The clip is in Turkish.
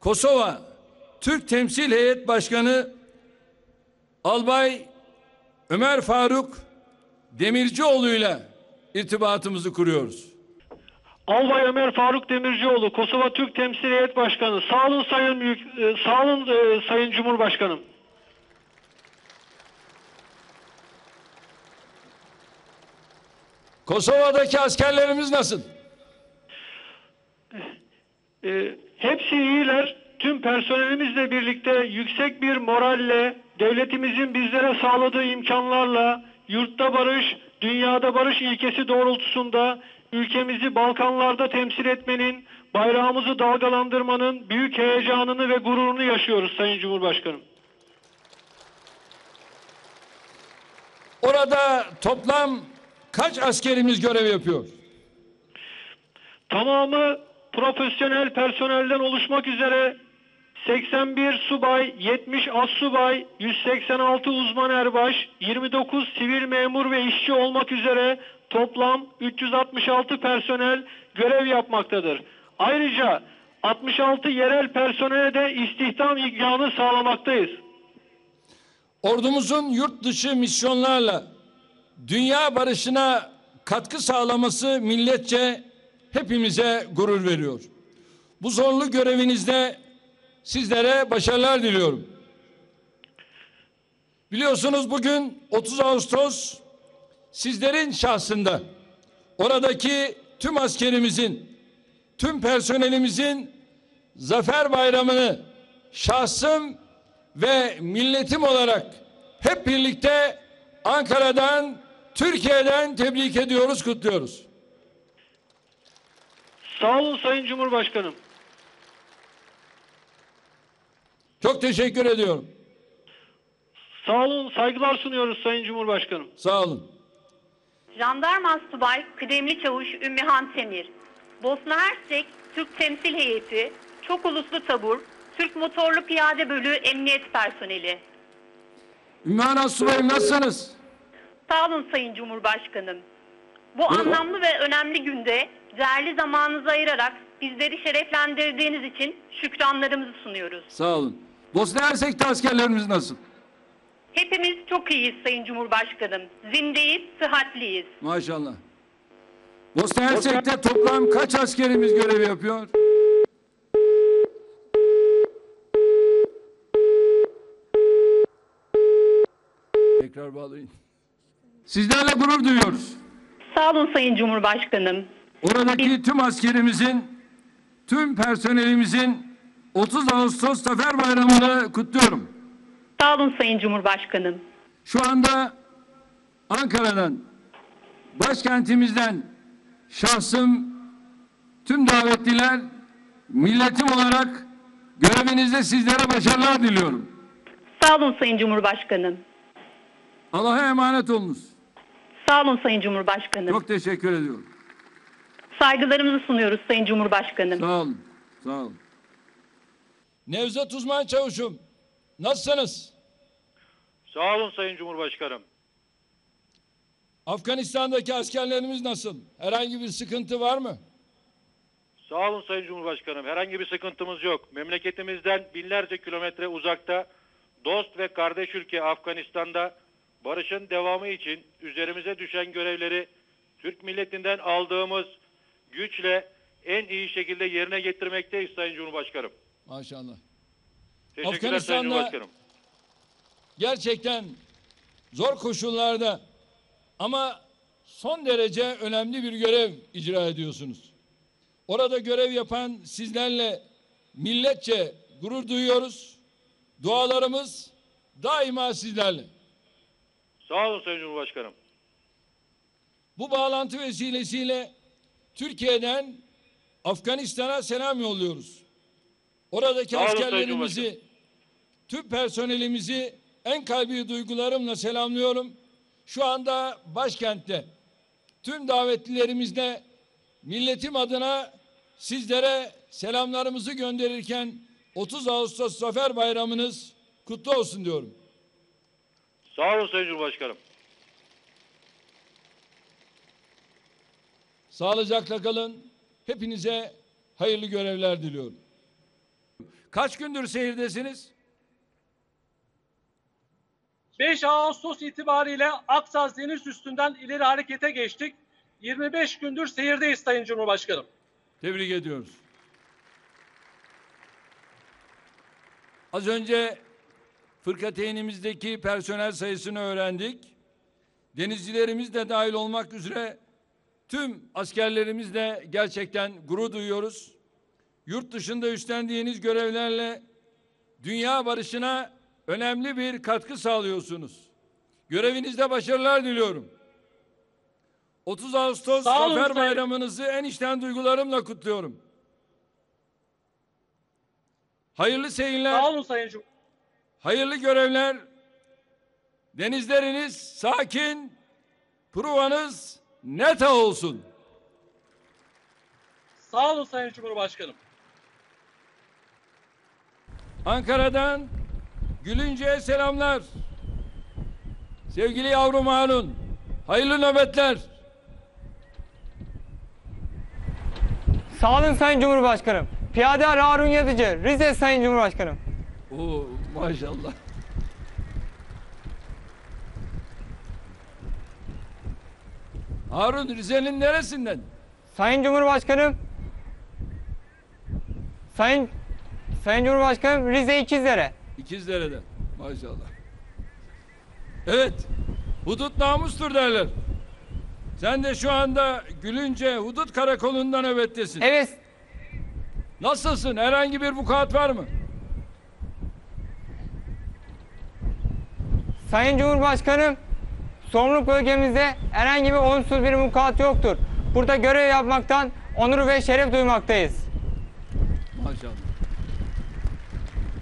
Kosova Türk Temsil Heyet Başkanı Albay Ömer Faruk Demircioğlu ile irtibatımızı kuruyoruz. Albay Ömer Faruk Demircioğlu, Kosova Türk Temsil Heyet Başkanı. Sağ olun Sayın Büyük, e, sağ olun e, Sayın Cumhurbaşkanım. Kosova'daki askerlerimiz nasıl? E, hepsi iyiler. Tüm personelimizle birlikte yüksek bir moralle, devletimizin bizlere sağladığı imkanlarla, yurtta barış, dünyada barış ilkesi doğrultusunda ülkemizi Balkanlarda temsil etmenin, bayrağımızı dalgalandırmanın büyük heyecanını ve gururunu yaşıyoruz Sayın Cumhurbaşkanım. Orada toplam kaç askerimiz görev yapıyor? Tamamı profesyonel personelden oluşmak üzere 81 subay, 70 assubay, 186 uzman erbaş, 29 sivil memur ve işçi olmak üzere toplam 366 personel görev yapmaktadır. Ayrıca 66 yerel personele de istihdam imkanı sağlamaktayız. Ordumuzun yurt dışı misyonlarla dünya barışına katkı sağlaması milletçe hepimize gurur veriyor. Bu zorlu görevinizde sizlere başarılar diliyorum. Biliyorsunuz bugün 30 Ağustos sizlerin şahsında oradaki tüm askerimizin, tüm personelimizin Zafer Bayramı'nı şahsım ve milletim olarak hep birlikte Ankara'dan, Türkiye'den tebrik ediyoruz, kutluyoruz. Sağ olun Sayın Cumhurbaşkanım. Çok teşekkür ediyorum. Sağ olun, saygılar sunuyoruz Sayın Cumhurbaşkanım. Sağ olun. Jandarma Subay Kıdemli Çavuş Ümmühan Temir, Bosna Hersek Türk Temsil Heyeti, Çok Uluslu Tabur, Türk Motorlu Piyade Bölüğü Emniyet Personeli. Ümmühan Asubayım nasılsınız? Sağ olun Sayın Cumhurbaşkanım. Bu Buyurun. anlamlı ve önemli günde değerli zamanınızı ayırarak bizleri şereflendirdiğiniz için şükranlarımızı sunuyoruz. Sağ olun. Bosna Hersek'te askerlerimiz nasıl? Hepimiz çok iyiyiz Sayın Cumhurbaşkanım. Zindeyiz, sıhhatliyiz. Maşallah. Bosna Hersek'te toplam kaç askerimiz görev yapıyor? Tekrar bağlayın. Sizlerle gurur duyuyoruz. Sağ olun Sayın Cumhurbaşkanım. Oradaki tüm askerimizin, tüm personelimizin 30 Ağustos Zafer Bayramı'nı kutluyorum. Sağ olun Sayın Cumhurbaşkanım. Şu anda Ankara'dan, başkentimizden şahsım, tüm davetliler, milletim olarak görevinizde sizlere başarılar diliyorum. Sağ olun Sayın Cumhurbaşkanım. Allah'a emanet olunuz. Sağ olun Sayın Cumhurbaşkanım. Çok teşekkür ediyorum. Saygılarımızı sunuyoruz Sayın Cumhurbaşkanım. Sağ olun. Sağ olun. Nevzat Uzman Çavuşum, nasılsınız? Sağ olun Sayın Cumhurbaşkanım. Afganistan'daki askerlerimiz nasıl? Herhangi bir sıkıntı var mı? Sağ olun Sayın Cumhurbaşkanım. Herhangi bir sıkıntımız yok. Memleketimizden binlerce kilometre uzakta dost ve kardeş ülke Afganistan'da barışın devamı için üzerimize düşen görevleri Türk milletinden aldığımız güçle en iyi şekilde yerine getirmekteyiz Sayın Cumhurbaşkanım. Maşallah. Teşekkürler Sayın Cumhurbaşkanım. gerçekten zor koşullarda ama son derece önemli bir görev icra ediyorsunuz. Orada görev yapan sizlerle milletçe gurur duyuyoruz. Dualarımız daima sizlerle. Sağ olun Sayın Cumhurbaşkanım. Bu bağlantı vesilesiyle Türkiye'den Afganistan'a selam yolluyoruz. Oradaki Sağ askerlerimizi, tüm personelimizi en kalbi duygularımla selamlıyorum. Şu anda başkentte tüm davetlilerimizle milletim adına sizlere selamlarımızı gönderirken 30 Ağustos Zafer Bayramınız kutlu olsun diyorum. Sağ olun Sayın Cumhurbaşkanım. Sağlıcakla kalın. Hepinize hayırlı görevler diliyorum. Kaç gündür seyirdesiniz? 5 Ağustos itibariyle Aksaz Deniz üstünden ileri harekete geçtik. 25 gündür seyirdeyiz Sayın Cumhurbaşkanım. Tebrik ediyoruz. Az önce fırkateynimizdeki personel sayısını öğrendik. Denizcilerimiz de dahil olmak üzere tüm askerlerimizle gerçekten gurur duyuyoruz. Yurt dışında üstlendiğiniz görevlerle dünya barışına önemli bir katkı sağlıyorsunuz. Görevinizde başarılar diliyorum. 30 Ağustos Sağ olun Zafer Sayın- Bayramınızı en içten duygularımla kutluyorum. Hayırlı seyirler, Sağ olun Sayın Cum hayırlı görevler. Denizleriniz sakin, provanız neta olsun. Sağ olun Sayın Cumhurbaşkanım. Ankara'dan Gülünce'ye selamlar. Sevgili yavrum Harun, hayırlı nöbetler. Sağ olun Sayın Cumhurbaşkanım. Piyade Harun Yazıcı, Rize Sayın Cumhurbaşkanım. Oo maşallah. Harun Rize'nin neresinden? Sayın Cumhurbaşkanım. Sayın Sayın Cumhurbaşkanım Rize İkizlere. İkizdere'den. Maşallah. Evet. Hudut namustur derler. Sen de şu anda Gülünce Hudut Karakolu'ndan nöbettesin. Evet Nasılsın? Herhangi bir vukuat var mı? Sayın Cumhurbaşkanım sorumluluk bölgemizde herhangi bir olumsuz bir mukat yoktur. Burada görev yapmaktan onur ve şeref duymaktayız.